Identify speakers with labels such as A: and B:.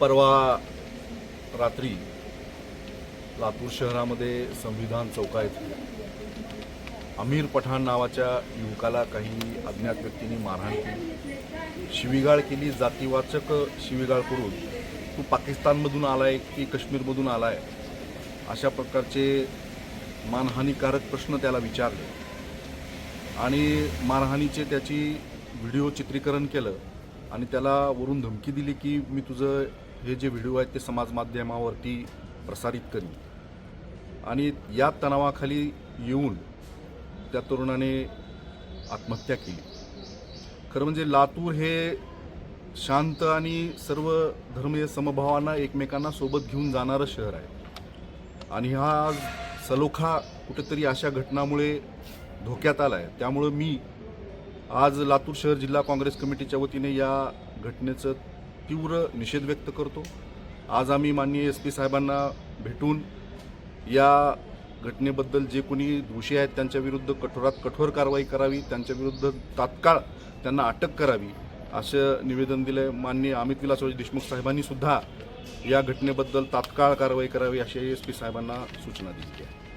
A: परवा रात्री लातूर शहरामध्ये संविधान चौका येथे अमीर पठाण नावाच्या युवकाला काही अज्ञात व्यक्तींनी मारहाण केली. शिवीगाळ केली. जातीवाचक शिवीगाळ करून तू पाकिस्तानमधून आलाय की काश्मीरमधून आलाय? अशा प्रकारचे मानहानीकारक प्रश्न त्याला विचारले. आणि मारहाणीचे त्याची व्हिडिओ चित्रीकरण केलं आणि त्याला वरून धमकी दिली की मी तुझं हे जे व्हिडिओ आहेत ते समाज माध्यमावरती प्रसारित करीन आणि या तणावाखाली येऊन त्या तरुणाने आत्महत्या केली. खरं म्हणजे लातूर हे शांत आणि सर्व धर्मीय समभावांना एकमेकांना सोबत घेऊन जाणारं शहर आहे. आणि हा आज सलोखा कुठेतरी अशा घटनामुळे धोक्यात आला आहे त्यामुळं मी आज लातूर शहर जिल्हा काँग्रेस कमिटीच्या वतीने या घटनेचं तीव्र निषेध व्यक्त करतो. आज आम्ही माननीय एस पी साहेबांना भेटून या घटनेबद्दल जे कोणी दोषी आहेत त्यांच्या विरुद्ध कठोरात कठोर कारवाई करावी त्यांच्या विरुद्ध तात्काळ त्यांना अटक करावी असं निवेदन दिलं आहे माननीय अमित विलासराव देशमुख साहेबांनीसुद्धा या घटनेबद्दल तात्काळ कारवाई करावी अशी एस पी साहेबांना सूचना दिली आहे.